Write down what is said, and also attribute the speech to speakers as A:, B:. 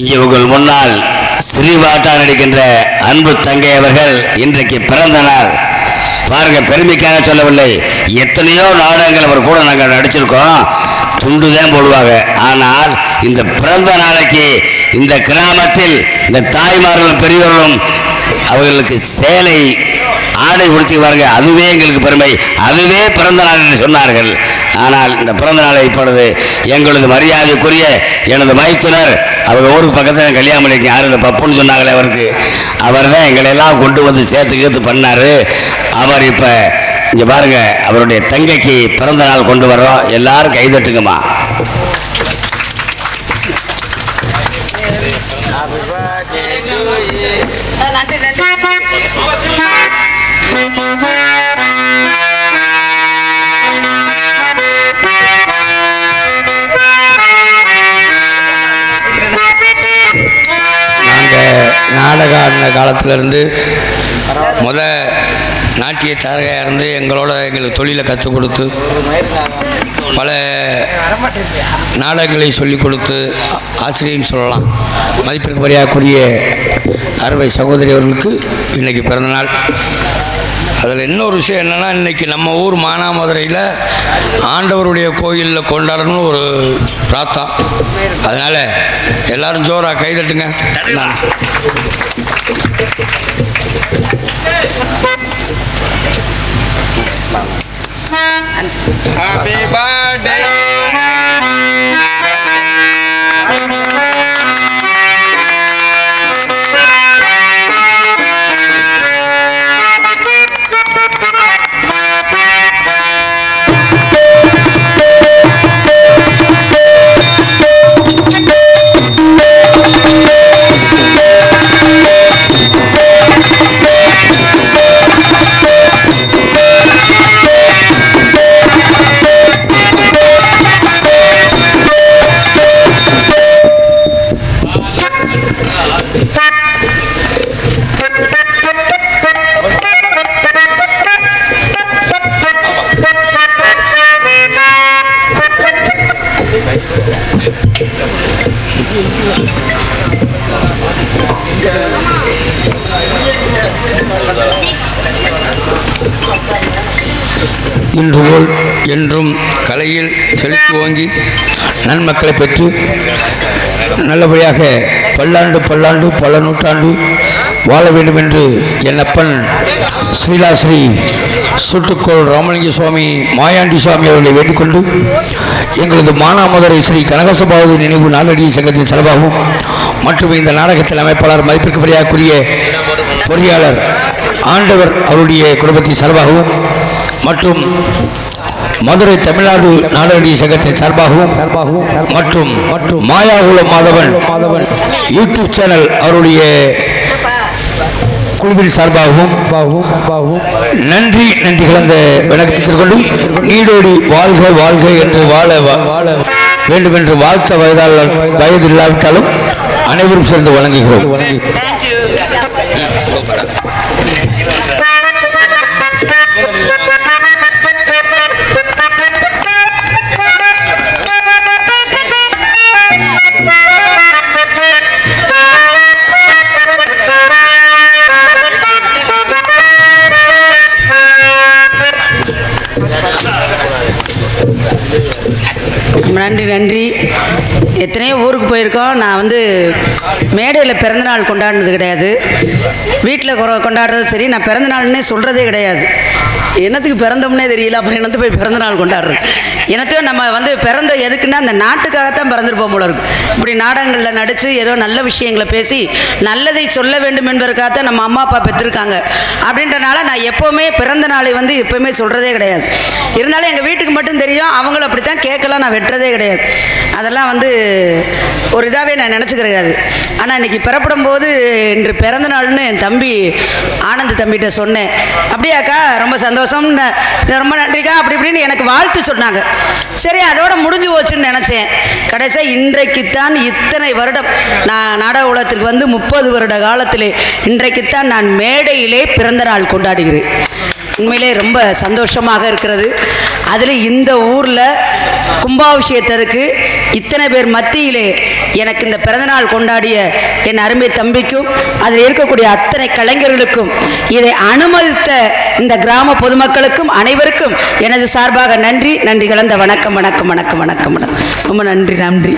A: இங்கே உங்கள் முன்னால் ஸ்ரீவாட்டா நடிக்கின்ற அன்பு தங்கை அவர்கள் இன்றைக்கு பிறந்த நாள். பாருங்க பெருமைக்காக சொல்லவில்லை. எத்தனையோ நாடகங்கள் அவர் கூட நாங்கள் நடிச்சிருக்கோம். துண்டு தான் போடுவாங்க. ஆனால் இந்த பிறந்த நாளைக்கு இந்த கிராமத்தில் இந்த தாய்மார்களும் பெரியவர்களும் அவர்களுக்கு சேலை ஆடை உடுத்தி பாருங்க அதுவே எங்களுக்கு பெருமை. அதுவே பிறந்த நாள் என்று சொன்னார்கள். ஆனால் இந்த பிறந்த நாளை இப்பொழுது எங்களது மரியாதைக்குரிய எனது மைத்துனர் அவர் ஊருக்கு பக்கத்தில் கல்யாணம் யார் இந்த பப்புன்னு சொன்னாங்களே அவருக்கு. அவர் தான் எங்களை எல்லாம் கொண்டு வந்து சேர்த்து கேத்து பண்ணார். அவர் இப்போ இங்கே பாருங்க அவருடைய தங்கைக்கு பிறந்த நாள் கொண்டு வர்றோம். எல்லாரும் கைதட்டுங்கம்மா.
B: நன்றி நன்றி
C: நாங்கள் நாடக ஆடின காலத்திலேருந்து முத நாட்டிய தரகையாக இருந்து எங்களோட எங்களுக்கு தொழிலை கற்றுக் கொடுத்து பல நாடகங்களை சொல்லிக் கொடுத்து ஆசிரியர்னு சொல்லலாம் மதிப்பிற்கு அறுவை சகோதரி அவர்களுக்கு இன்றைக்கி பிறந்தநாள். அதில் இன்னொரு விஷயம் என்னென்னா இன்றைக்கி நம்ம ஊர் மானாமதுரையில் ஆண்டவருடைய கோயிலில் கொண்டாடணும்னு ஒரு பிரார்த்தம். அதனால் எல்லாரும் ஜோராக கைதட்டுங்க
D: Happy birthday.
C: இன்று போல் என்றும் கலையில் செலுத்தி ஓங்கி நன்மக்களை பெற்று நல்லபடியாக பல்லாண்டு பல்லாண்டு பல நூற்றாண்டு வாழ வேண்டும் என்று என் அப்பன் ஸ்ரீலாஸ்ரீ சுட்டுக்கோள் ராமலிங்க சுவாமி மாயாண்டி சுவாமி அவர்களை வேண்டிக்கொண்டு எங்களது மானாமதுரை ஸ்ரீ கனகசபாவது நினைவு நாளடி சங்கத்தின் சார்பாகவும் மற்றும் இந்த நாடகத்தில் அமைப்பாளர் மதிப்பிற்கு மரியாதைக்குரிய பொறியாளர் ஆண்டவர் அவருடைய குடும்பத்தின் சார்பாகவும் மற்றும் மதுரை தமிழ்நாடு நாடகடி சங்கத்தின் சார்பாகவும் மற்றும் மற்றும் மாயாகுலம் மாதவன் யூடியூப் சேனல் அவருடைய குழுவின் சார்பாகவும் நன்றி நன்றி கலந்த விளக்கத்திற்கொண்டும் கொண்டு நீடோடி வாழ்க வாழ்க என்று வாழ வா- வேண்டும் என்று வாழ்த்த வயதால் வயது இல்லாவிட்டாலும் அனைவரும் சேர்ந்து வணங்குகிறோம்
B: நன்றி நன்றி. எத்தனையோ ஊருக்கு போயிருக்கோம். நான் வந்து மேடையில் பிறந்தநாள் கொண்டாடினது கிடையாது. வீட்டில் கொண்டாடுறது சரி நான் பிறந்தநாள்னே சொல்கிறதே கிடையாது. என்னத்துக்கு பிறந்தோம்னே தெரியல அப்புறம் என்னத்து போய் பிறந்தநாள் கொண்டாடுறது? என்னத்தையும் நம்ம வந்து பிறந்த எதுக்குன்னா அந்த நாட்டுக்காகத்தான் பிறந்திருப்போம் போல இருக்கும் இப்படி நாடகங்களில் நடித்து ஏதோ நல்ல விஷயங்களை பேசி நல்லதை சொல்ல வேண்டும் என்பதற்காகத்தான் நம்ம அம்மா அப்பா பெற்றிருக்காங்க. அப்படின்றனால நான் எப்போவுமே பிறந்த நாளை வந்து எப்போவுமே சொல்கிறதே கிடையாது. இருந்தாலும் எங்கள் வீட்டுக்கு மட்டும் தெரியும் அவங்களும் அப்படி தான் கேட்கலாம் நான் வெட்டுறதே கிடையாது. அதெல்லாம் வந்து ஒரு இதாகவே நான் நினச்சிக்கிறது கிடையாது ஆனால் இன்றைக்கி பிறப்படும் போது இன்று பிறந்த நாள்னு என் தம்பி ஆனந்த் தம்பிகிட்ட சொன்னேன். அப்படியாக்கா ரொம்ப சந்தோஷம். சந்தோஷம் ரொம்ப நன்றிக்கா. அப்படி இப்படின்னு எனக்கு வாழ்த்து சொன்னாங்க. சரி அதோட முடிஞ்சு போச்சுன்னு நினச்சேன். கடைசியாக இன்றைக்குத்தான் இத்தனை வருடம் நான் நாடக உலகத்திற்கு வந்து முப்பது வருட காலத்திலே இன்றைக்குத்தான் நான் மேடையிலே பிறந்த நாள் கொண்டாடுகிறேன். உண்மையிலே ரொம்ப சந்தோஷமாக இருக்கிறது. அதில் இந்த ஊரில் கும்பாபிஷேகத்திற்கு இத்தனை பேர் மத்தியிலே எனக்கு இந்த பிறந்தநாள் கொண்டாடிய என் அருமை தம்பிக்கும் அதில் இருக்கக்கூடிய அத்தனை கலைஞர்களுக்கும் இதை அனுமதித்த இந்த கிராம பொதுமக்களுக்கும் அனைவருக்கும் எனது சார்பாக நன்றி நன்றி கலந்த வணக்கம் வணக்கம் வணக்கம் வணக்கம் வணக்கம். ரொம்ப நன்றி நன்றி.